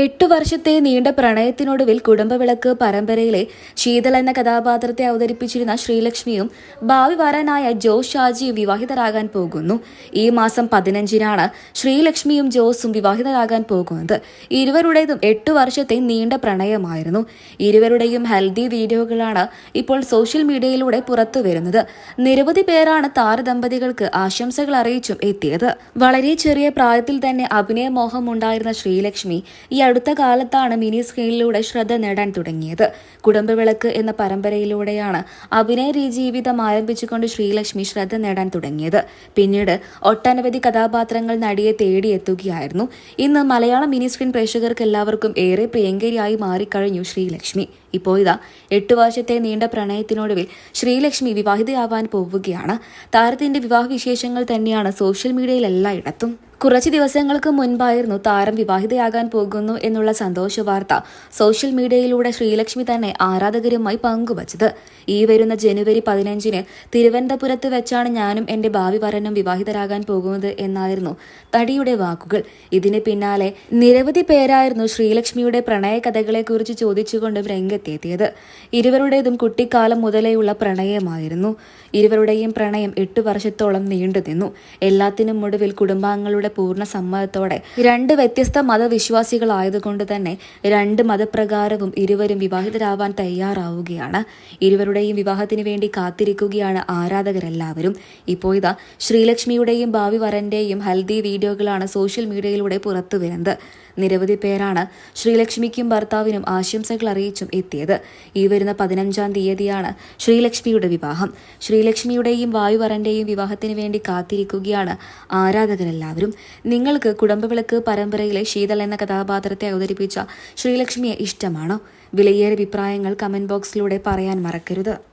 എട്ടു വർഷത്തെ നീണ്ട പ്രണയത്തിനൊടുവിൽ കുടുംബവിളക്ക് പരമ്പരയിലെ ശീതൽ എന്ന കഥാപാത്രത്തെ അവതരിപ്പിച്ചിരുന്ന ശ്രീലക്ഷ്മിയും ഭാവി വരനായ ജോസ് ഷാജിയും വിവാഹിതരാകാൻ പോകുന്നു. ഈ മാസം പതിനഞ്ചിനാണ് ശ്രീലക്ഷ്മിയും ജോസും വിവാഹിതരാകാൻ പോകുന്നത്. ഇരുവരുടേതും എട്ടു വർഷത്തെ നീണ്ട പ്രണയമായിരുന്നു. ഇരുവരുടെയും ഹെൽത്തി വീഡിയോകളാണ് ഇപ്പോൾ സോഷ്യൽ മീഡിയയിലൂടെ പുറത്തു വരുന്നത്. നിരവധി പേരാണ് താരദമ്പതികൾക്ക് ആശംസകൾ അറിയിച്ചും എത്തിയത്. വളരെ ചെറിയ പ്രായത്തിൽ തന്നെ അഭിനയ മോഹം ഉണ്ടായിരുന്ന ശ്രീലക്ഷ്മി അടുത്ത കാലത്താണ് മിനി സ്ക്രീനിലൂടെ ശ്രദ്ധ നേടാൻ തുടങ്ങിയത്. കുടുംബവിളക്ക് എന്ന പരമ്പരയിലൂടെയാണ് അഭിനയ ജീവിതം ആരംഭിച്ചുകൊണ്ട് ശ്രീലക്ഷ്മി ശ്രദ്ധ നേടാൻ തുടങ്ങിയത്. പിന്നീട് ഒട്ടനവധി കഥാപാത്രങ്ങൾ നടിയെ തേടിയെത്തുകയായിരുന്നു. ഇന്ന് മലയാളം മിനി സ്ക്രീൻ പ്രേക്ഷകർക്ക് എല്ലാവർക്കും ഏറെ പ്രിയങ്കരിയായി മാറിക്കഴിഞ്ഞു ശ്രീലക്ഷ്മി. ഇപ്പോൾ ഇതാ എട്ട് വർഷത്തെ നീണ്ട പ്രണയത്തിനൊടുവിൽ ശ്രീലക്ഷ്മി വിവാഹിതയാവാൻ പോവുകയാണ്. താരത്തിന്റെ വിവാഹ വിശേഷങ്ങൾ തന്നെയാണ് സോഷ്യൽ മീഡിയയിൽ എല്ലായിടത്തും കുറച്ച് ദിവസങ്ങൾക്ക് മുൻപായിരുന്നു താരം വിവാഹിതയാകാൻ പോകുന്നു എന്നുള്ള സന്തോഷ വാർത്ത സോഷ്യൽ മീഡിയയിലൂടെ ശ്രീലക്ഷ്മി തന്നെ ആരാധകരുമായി പങ്കുവച്ചത്. ഈ വരുന്ന ജനുവരി പതിനഞ്ചിന് തിരുവനന്തപുരത്ത് വെച്ചാണ് ഞാനും എന്റെ ഭാവി വരനും വിവാഹിതരാകാൻ പോകുന്നത് എന്നായിരുന്നു തടിയുടെ വാക്കുകൾ. ഇതിന് പിന്നാലെ നിരവധി പേരായിരുന്നു ശ്രീലക്ഷ്മിയുടെ പ്രണയകഥകളെക്കുറിച്ച് ചോദിച്ചുകൊണ്ടും രംഗത്തെത്തിയത്. ഇരുവരുടേതും കുട്ടിക്കാലം മുതലേയുള്ള പ്രണയമായിരുന്നു. ഇരുവരുടെയും പ്രണയം എട്ട് വർഷത്തോളം നീണ്ടു നിന്നു എല്ലാത്തിനും ഒടുവിൽ കുടുംബാംഗങ്ങളുടെ പൂർണ സമ്മതത്തോടെ രണ്ട് വ്യത്യസ്ത മതവിശ്വാസികളായതുകൊണ്ട് തന്നെ രണ്ട് മതപ്രകാരവും ഇരുവരും വിവാഹിതരാവാൻ തയ്യാറാവുകയാണ്. ഇരുവരുടെയും വിവാഹത്തിന് വേണ്ടി കാത്തിരിക്കുകയാണ് ആരാധകരെല്ലാവരും. ഇപ്പോൾ ഇതാ ശ്രീലക്ഷ്മിയുടെയും ഭാവി വരന്റെയും ഹൽദി വീഡിയോകളാണ് സോഷ്യൽ മീഡിയയിലൂടെ പുറത്തു വരുന്നത് നിരവധി പേരാണ് ശ്രീലക്ഷ്മിക്കും ഭർത്താവിനും ആശംസകൾ അറിയിച്ചും എത്തിയത്. ഈ വരുന്ന പതിനഞ്ചാം തീയതിയാണ് ശ്രീലക്ഷ്മിയുടെ വിവാഹം. ശ്രീലക്ഷ്മിയുടെയും വായുവരന്റെയും വിവാഹത്തിന് വേണ്ടി കാത്തിരിക്കുകയാണ് ആരാധകരെല്ലാവരും. നിങ്ങൾക്ക് കുടുംബവിളക്ക് പരമ്പരയിലെ ശീതൽ എന്ന കഥാപാത്രത്തെ അവതരിപ്പിച്ച ശ്രീലക്ഷ്മിയെ ഇഷ്ടമാണോ? വിലയേറെ അഭിപ്രായങ്ങൾ കമന്റ് ബോക്സിലൂടെ പറയാൻ മറക്കരുത്.